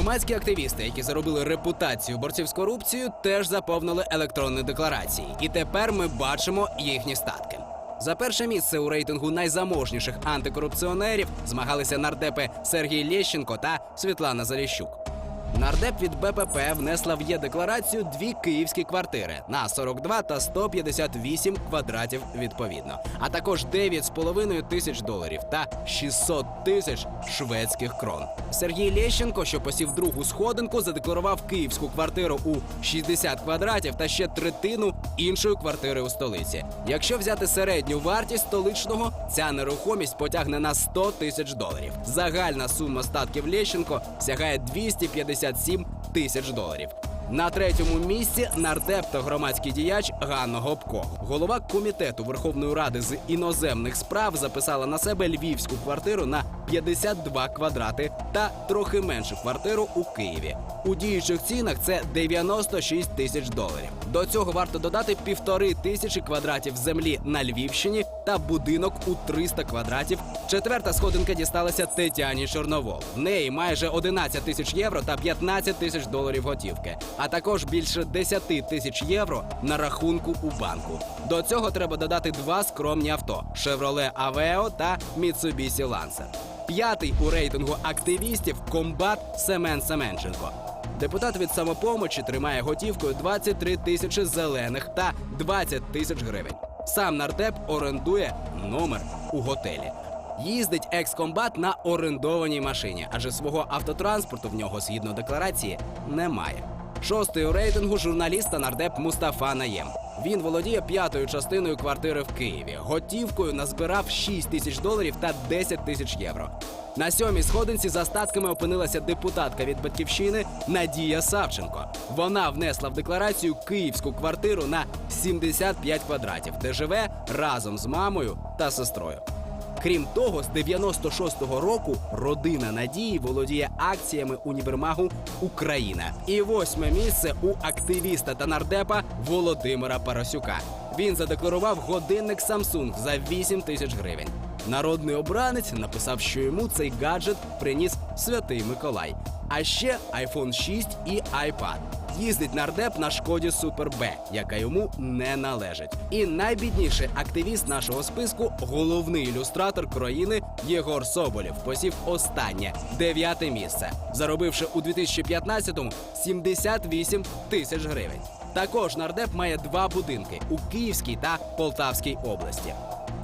Громадські активісти, які заробили репутацію борців з корупцією, теж заповнили електронні декларації. І тепер ми бачимо їхні статки. За перше місце у рейтингу найзаможніших антикорупціонерів змагалися нардепи Сергій Лєщенко та Світлана Заліщук. Нардеп від БПП внесла в є-декларацію дві київські квартири на 42 та 158 квадратів відповідно, а також 9,5 тисяч доларів та 600 тисяч шведських крон. Сергій Лещенко, що посів другу сходинку, задекларував київську квартиру у 60 квадратів та ще третину іншої квартири у столиці. Якщо взяти середню вартість столичного, ця нерухомість потягне на 100 тисяч доларів. Загальна сума статків Лещенко сягає 257 тисяч доларів. На третьому місці нардеп та громадський діяч Ганна Гопко. Голова комітету Верховної Ради з іноземних справ записала на себе львівську квартиру на 52 квадрати та трохи меншу квартиру у Києві. У діючих цінах це 96 тисяч доларів. До цього варто додати півтори тисячі квадратів землі на Львівщині та будинок у 300 квадратів. Четверта сходинка дісталася Тетяні Чорновол. В неї майже 11 тисяч євро та 15 тисяч доларів готівки, а також більше 10 тисяч євро на рахунку у банку. До цього треба додати два скромні авто: Chevrolet Aveo та Mitsubishi Lancer. П'ятий у рейтингу активістів комбат Семен Семенченко. Депутат від самопомочі тримає готівкою 23 тисячі зелених та 20 тисяч гривень. Сам нардеп орендує номер у готелі. Їздить екс-комбат на орендованій машині, адже свого автотранспорту в нього згідно декларації немає. Шостий у рейтингу журналіста нардеп Мустафа Наєм. Він володіє п'ятою частиною квартири в Києві. Готівкою назбирав 6 тисяч доларів та 10 тисяч євро. На сьомій сходинці за статками опинилася депутатка від батьківщини Надія Савченко. Вона внесла в декларацію київську квартиру на 75 квадратів, де живе разом з мамою та сестрою. Крім того, з 96-го року родина Надії володіє акціями універмагу Україна. І восьме місце у активіста та нардепа Володимира Парасюка. Він задекларував годинник Samsung за 8 тисяч гривень. Народний обранець написав, що йому цей гаджет приніс святий Миколай. А ще iPhone 6 і iPad. Їздить нардеп на шкоді Super B, яка йому не належить. І найбідніший активіст нашого списку, головний ілюстратор країни Єгор Соболєв, посів останнє дев'яте місце, заробивши у 2015-му 78 тисяч гривень. Також нардеп має два будинки у Київській та Полтавській області.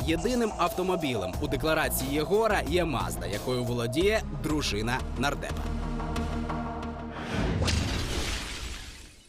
Єдиним автомобілем у декларації Єгора є Мазда, якою володіє дружина нардепа.